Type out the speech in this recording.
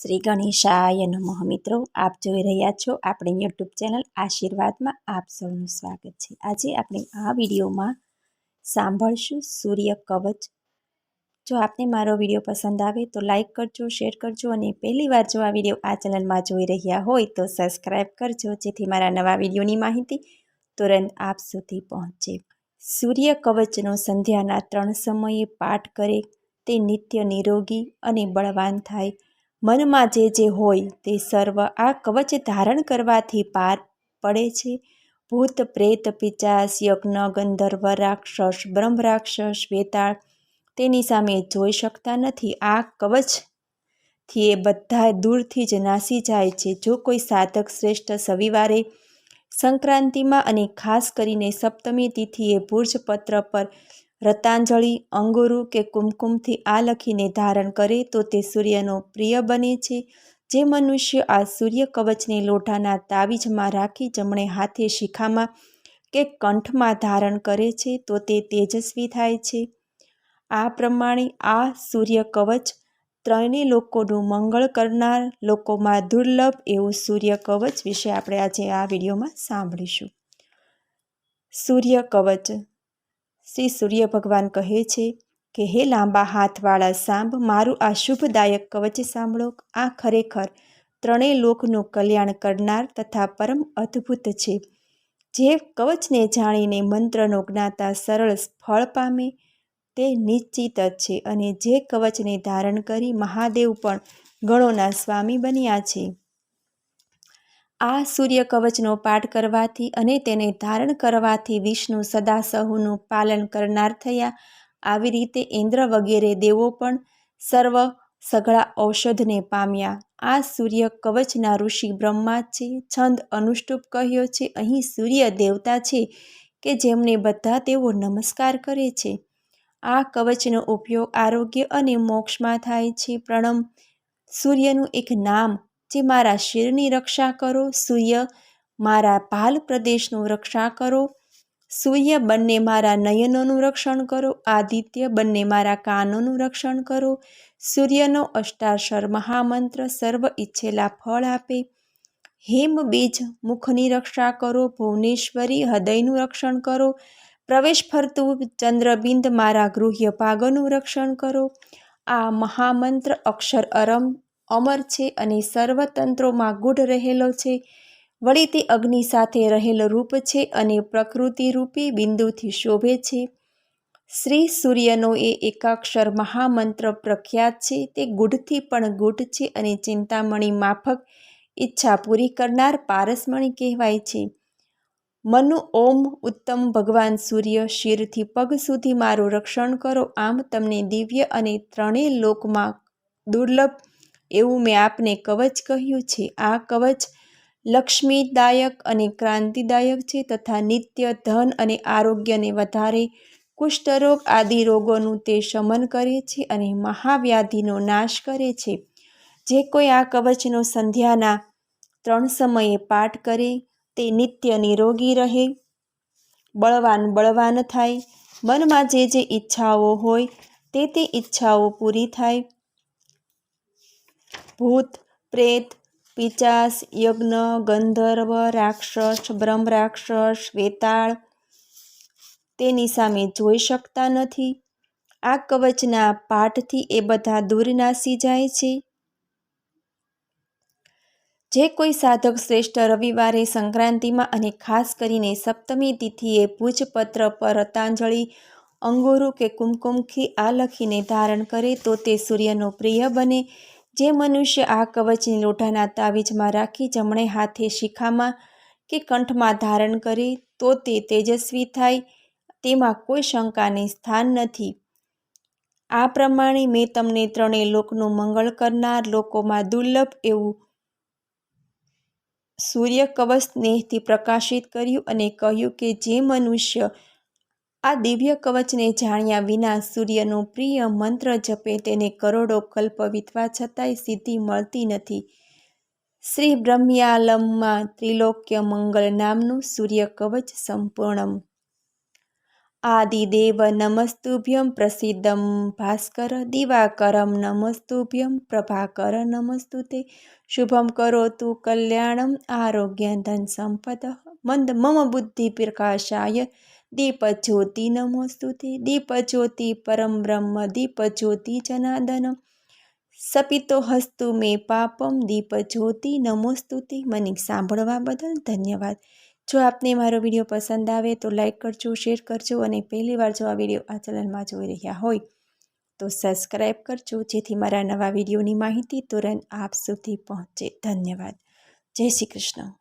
શ્રી ગણેશાય નમઃ. મિત્રો, આપ જોઈ રહ્યા છો આપણી યુટ્યુબ ચેનલ આશીર્વાદમાં આપ સૌનું સ્વાગત છે. આજે આપણે આ વિડીયોમાં સાંભળશું સૂર્ય કવચ. જો આપને મારો વીડિયો પસંદ આવે તો લાઈક કરજો, શેર કરજો અને પહેલી વાર જો આ વીડિયો આ ચેનલમાં જોઈ રહ્યા હોય તો સબસ્ક્રાઈબ કરજો, જેથી મારા નવા વિડીયોની માહિતી તુરંત આપ સુધી પહોંચે. સૂર્ય કવચનો સંધ્યાના ત્રણ સમયે પાઠ કરે. તે નિત્ય નિરોગી અને બળવાન થાય. મનમાં જે જે હોય તે સર્વ આ કવચ ધારણ કરવાથી પાર પડે છે. ભૂત, પ્રેત, પિચાસ, યજ્ઞ, ગંધર્વ, રાક્ષસ, બ્રહ્મ રાક્ષસ, વેતાળ તેની સામે જોઈ શકતા નથી. આ કવચથી એ બધા દૂરથી જ નાસી જાય છે. જો કોઈ સાધક શ્રેષ્ઠ સવિવારે સંક્રાંતિમાં અને ખાસ કરીને સપ્તમી તિથિએ ભુર્જપત્ર પર રતાંજલિ અંગુરુ કે કુમકુમથી આ લખીને ધારણ કરે તો તે સૂર્યનો પ્રિય બને છે. જે મનુષ્ય આ સૂર્ય કવચને લોઢાના તાવીજમાં રાખી જમણે હાથે શિખામાં કે કંઠમાં ધારણ કરે છે તો તે તેજસ્વી થાય છે. આ પ્રમાણે આ સૂર્ય કવચ ત્રણેય લોકોનું મંગળ કરનાર લોકોમાં દુર્લભ એવું સૂર્ય કવચ વિશે આપણે આજે આ વિડીયોમાં સાંભળીશું. સૂર્ય કવચ શ્રી સૂર્ય ભગવાન કહે છે કે, હે લાંબા હાથવાળા સાંભ મારું આ શુભદાયક કવચ સાંભળો. આ ખરેખર ત્રણેય લોકનું કલ્યાણ કરનાર તથા પરમ અદ્ભુત છે. જે કવચને જાણીને મંત્રનો જ્ઞાતા સરળ ફળ પામે, તે નિશ્ચિત જ છે અને જે કવચને ધારણ કરી મહાદેવ પણ ગણોના સ્વામી બન્યા છે. આ સૂર્ય કવચનો પાઠ કરવાથી અને તેને ધારણ કરવાથી વિષ્ણુ સદા સહુનું પાલન કરનાર થયા. આવી રીતે ઇન્દ્ર વગેરે દેવો પણ સર્વ સઘળા ઔષધને પામ્યા. આ સૂર્ય કવચના ઋષિ બ્રહ્મા છે છંદ અનુષ્ટુપ કહ્યો છે, અહીં સૂર્ય દેવતા છે કે જેમને બધા તેઓ નમસ્કાર કરે છે. આ કવચનો ઉપયોગ આરોગ્ય અને મોક્ષમાં થાય છે. પ્રણમ. સૂર્યનું એક નામ જે મારા શિરની રક્ષા કરો, સૂર્ય મારા ભાલ પ્રદેશનું રક્ષા કરો, સૂર્ય બંને મારા નયનોનું રક્ષણ કરો, આદિત્ય બંને મારા કાનોનું રક્ષણ કરો, સૂર્યનો અષ્ટાક્ષર મહામંત્ર સર્વ ઈચ્છેલા ફળ આપે, હેમ બીજ મુખની રક્ષા કરો, ભુવનેશ્વરી હૃદયનું રક્ષણ કરો, પ્રવેશ ફરતું ચંદ્રબિંદ મારા ગૃહ્ય ભાગોનું રક્ષણ કરો, આ મહામંત્ર અક્ષર અરમ અમર છે અને સર્વતંત્રોમાં ગૂઢ રહેલો છે. વળી તે અગ્નિ સાથે રહેલ રૂપ છે અને પ્રકૃતિ રૂપી બિંદુથી શોભે છે. શ્રી સૂર્યનો એ એકાક્ષર મહામંત્ર પ્રખ્યાત છે. તે ગૂઢથી પણ ગૂઢ છે અને ચિંતામણી માફક ઈચ્છા પૂરી કરનાર પારસમણી કહેવાય છે. મનુ ઓમ ઉત્તમ ભગવાન સૂર્ય શિરથી પગ સુધી મારું રક્ષણ કરો. આમ તમને દિવ્ય અને ત્રણેય લોકમાં દુર્લભ એવું મેં આપને કવચ કહ્યું છે. આ કવચ લક્ષ્મીદાયક અને ક્રાંતિદાયક છે તથા નિત્ય ધન અને આરોગ્યને વધારે કુષ્ઠરોગ આદિ રોગોનું તે શમન કરે છે અને મહાવ્યાધિનો નાશ કરે છે. જે કોઈ આ કવચનો સંધ્યાના ત્રણ સમયે પાઠ કરે, તે નિત્ય નિરોગી રહે, બળવાન બળવાન થાય, મનમાં જે જે ઈચ્છાઓ હોય, તે તે ઈચ્છાઓ પૂરી થાય ભૂત, પ્રેત, પિચાસ, યજ્ઞ, ગંધર્વ, રાક્ષસ, બ્રહ્મ રાક્ષસ વેતાળ તેની સામે જોઈ શકતા નથી. આ કવચના પાઠથી એ બધા દૂર નાસી જાય છે. જે કોઈ સાધક શ્રેષ્ઠ રવિવારે સંક્રાંતિમાં અને ખાસ કરીને સપ્તમી તિથિએ ભુજપત્ર પર રતાંજલિ અંગુરુ કે કુમકુમથી આ લખીને ધારણ કરે તો તે સૂર્યનો પ્રિય બને. જે મનુષ્ય આ કવચની લોઢાના તાવીજમાં રાખી જમણે હાથે શિખામાં કે કંઠમાં ધારણ કરે, તો તે તેજસ્વી થાય, તેમાં કોઈ શંકાને સ્થાન નથી. આ પ્રમાણે મેં તમને ત્રણેય લોકનું મંગળ કરનાર લોકોમાં દુર્લભ એવું સૂર્ય કવચ સ્નેહથી પ્રકાશિત કર્યું અને કહ્યું કે જે મનુષ્ય આ દિવ્ય કવચને જાણ્યા વિના સૂર્યનું પ્રિય મંત્ર જપે તેને કરોડો કલ્પ વીતવા છતાંય સિદ્ધિ મળતી નથી. શ્રી બ્રહ્મ્યાલમમાં ત્રિલોક્ય મંગલ નામનું સૂર્ય કવચ સંપૂર્ણમ. આદિદેવ નમસ્તુભ્યમ પ્રસિદ્ધમ. ભાસ્કર દિવાકરમ નમસ્તુભ્યમ. પ્રભાકર નમસ્તુ તે શુભમ કરોતુ કલ્યાણમ. આરોગ્ય ધન સંપદ મંદ મમ બુદ્ધિ પ્રકાશાય. દીપજ્યોતિ નમોસ્તુતે દીપજ્યોતિ પરમ બ્રહ્મ દીપજ્યોતિ જનાદન સપિતો હસ્તુ મે પાપમ, દીપ જ્યોતિ નમોસ્તુતે. મને સાંભળવા બદલ ધન્યવાદ. જો આપને મારો વીડિયો પસંદ આવે તો લાઇક કરજો, શેર કરજો અને પહેલીવાર જો આ વીડિયો આ ચેનલમાં જોઈ રહ્યા હોય તો સબસ્ક્રાઈબ કરજો, જેથી મારા નવા વિડીયોની માહિતી તુરંત આપ સુધી પહોંચે. ધન્યવાદ. જય શ્રી કૃષ્ણ.